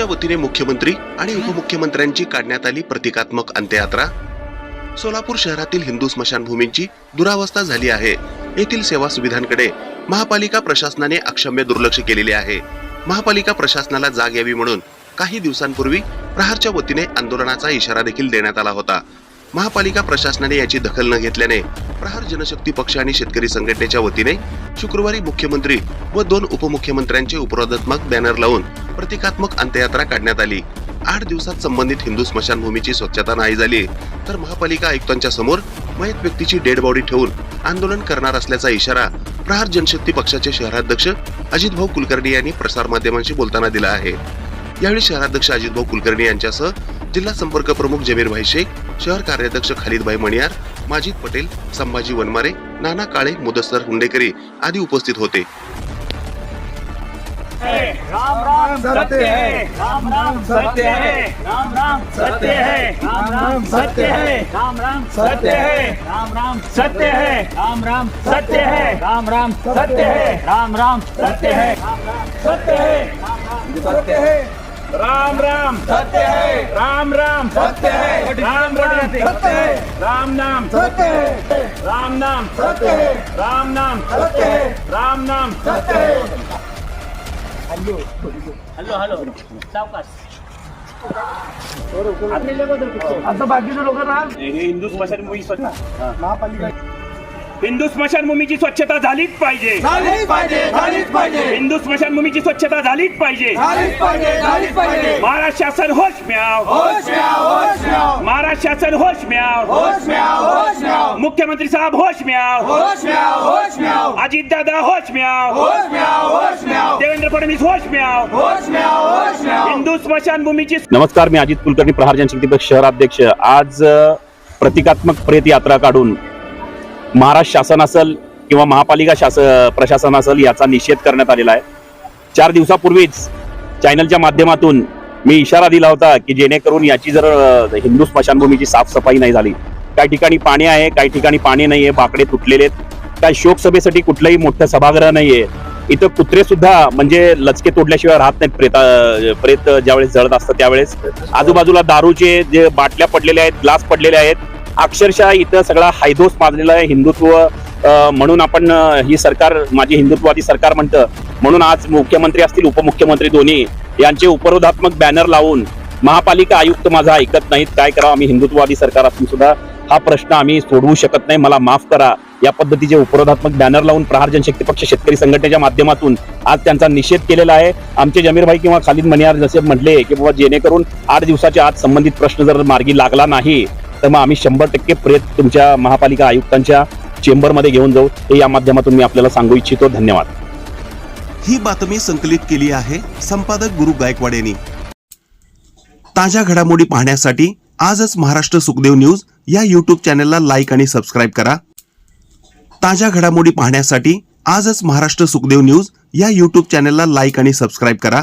प्रहारच्या वतीने मुख्यमंत्री आणि उपमुख्यमंत्र्यांची काढण्यात आली प्रतिकात्मक अंत्ययात्रा. सोलापूर शहरातील हिंदू स्मशानभूमींची दुरावस्था झाली आहे. येथील सेवा सुविधांकडे महापालिका प्रशासनाने अक्षम्य दुर्लक्ष केलेले आहे. महापालिका प्रशासनाला जाग यावी म्हणून काही दिवसांपूर्वी प्रहारच्या वतीने आंदोलनाचा इशारा देखील देण्यात आला होता. महापालिका प्रशासनाने याची दखल न घेतल्याने प्रहार जनशक्ती पक्ष आणि शेतकरी संघटनेच्या वतीने शुक्रवारी मुख्यमंत्री व दोन उपमुख्यमंत्र्यांचे उपरोधात्मक बॅनर लावून प्रतिकात्मक अंत्ययात्रा काढण्यात आली. आठ दिवसात संबंधित हिंदू स्मशानभूमीची स्वच्छता नाही झाली तर महापालिका आयुक्तांच्या समोर मयत व्यक्तीची डेड बॉडी ठेवून आंदोलन करणार असल्याचा इशारा प्रहार जनशक्ती पक्षाचे शहराध्यक्ष अजित भाऊ कुलकर्णी यांनी प्रसारमाध्यमांशी बोलताना दिला आहे. यावेळी शहराध्यक्ष अजित भाऊ कुलकर्णी यांच्यासह जिल्हा संपर्क प्रमुख जमीरभाई शेख शहर कार्याध्यक्ष खालिदभाई मणियार माजिद पटेल संभाजी वनमारे नाना काळे मुदस्सर हुंडेकरी आदी उपस्थित होते राम राम सत्य है राम राम सत्य है राम राम सत्य है राम राम सत्य है राम राम सत्य है राम राम सत्य है राम राम सत्य है राम राम सत्य है राम राम सत्य है राम राम सत्य है सत्य है राम राम। सत्य है। राम राम। सत्य है। राम राम। सत्य है। राम नाम। सत्य है। राम नाम। सत्य है। राम नाम। सत्य है। राम नाम। सत्य है। हॅलो हॅलो सावकाश। आता बाकीचे लोक ना हे हिंदू स्मशानभूमी स्वच्छ महापालिका हिंदू स्मशानभूमीची स्वच्छता झालीच पाहिजे झालीच पाहिजे झालीच पाहिजे हिंदू स्मशानभूमीची स्वच्छता झालीच पाहिजे झालीच पाहिजे झालीच पाहिजे महाराष्ट्र शासन होश म्याव होश म्याव होश म्याव महाराष्ट्र शासन होश म्याव होश म्याव होश म्याव मुख्यमंत्री साहेब होश म्याव होश म्याव होश म्याव अजित दादा होश म्याव होश म्याव होश म्याव देवेंद्र फडणवीस होश म्याव होश म्याव होश म्याव हिंदू स्मशानभूमीची नमस्कार मी अजित कुलकर्णी प्रहार जनशक्ती पक्ष शहराध्यक्ष आज प्रतिकात्मक प्रेत यात्रा काढून महाराष्ट्र शासन असेल किंवा महापालिका शास प्रशासन असेल याचा निषेध करण्यात आलेला आहे. चार दिवसापूर्वीच चॅनलच्या माध्यमातून मी इशारा दिला होता की जेणेकरून याची जर हिंदू स्मशानभूमीची साफसफाई नाही झाली. काही ठिकाणी पाणी आहे काही ठिकाणी पाणी नाही आहे बाकडे तुटलेले आहेत. काय शोकसभेसाठी कुठलंही मोठं सभागृह नाही आहे. इथं कुत्रे सुद्धा म्हणजे लचके तोडल्याशिवाय राहत नाहीत प्रेता प्रेत ज्यावेळेस जळत असतं त्यावेळेस. आजूबाजूला दारूचे जे बाटल्या पडलेल्या आहेत ग्लास पडलेले आहेत अक्षरशः इथं सगळा हायदोस माजलेला आहे हिंदुत्व म्हणून आपण ही सरकार माझी हिंदुत्ववादी सरकार म्हणतं. म्हणून आज मुख्यमंत्री असतील उपमुख्यमंत्री दोन्ही यांचे उपरोधात्मक बॅनर लावून महापालिका आयुक्त माझा ऐकत नाहीत. काय करावं आम्ही हिंदुत्ववादी सरकार असून सुद्धा? हा प्रश्न आम्ही सोडवू शकत नाही. मला माफ करा. या पद्धतीचे उपरोधात्मक बॅनर लावून प्रहार जनशक्ती पक्ष शेतकरी संघटनेच्या माध्यमातून आज त्यांचा निषेध केलेला आहे. आमचे जमीरभाई किंवा खालिद मनियार जसे म्हटले की बाबा जेणेकरून आठ दिवसाच्या आत संबंधित प्रश्न जर मार्गी लागला नाही तर मग आम्ही शंभर टक्के प्रेत तुमच्या महापालिका आयुक्तांच्या चेंबरमध्ये घेऊन जाऊ. हे या माध्यमातून मी आपल्याला सांगू इच्छितो. धन्यवाद. ही बातमी संकलित केली आहे संपादक गुरु गायकवाड यांनी. ताज्या घडामोडी पाहण्यासाठी आजच महाराष्ट्र सुखदेव न्यूज या यूट्यूब चॅनलला लाईक आणि सबस्क्राईब करा. ताज्या घडामोडी पाहण्यासाठी आजच महाराष्ट्र सुखदेव न्यूज या यूट्यूब चॅनलला लाईक आणि सबस्क्राईब करा.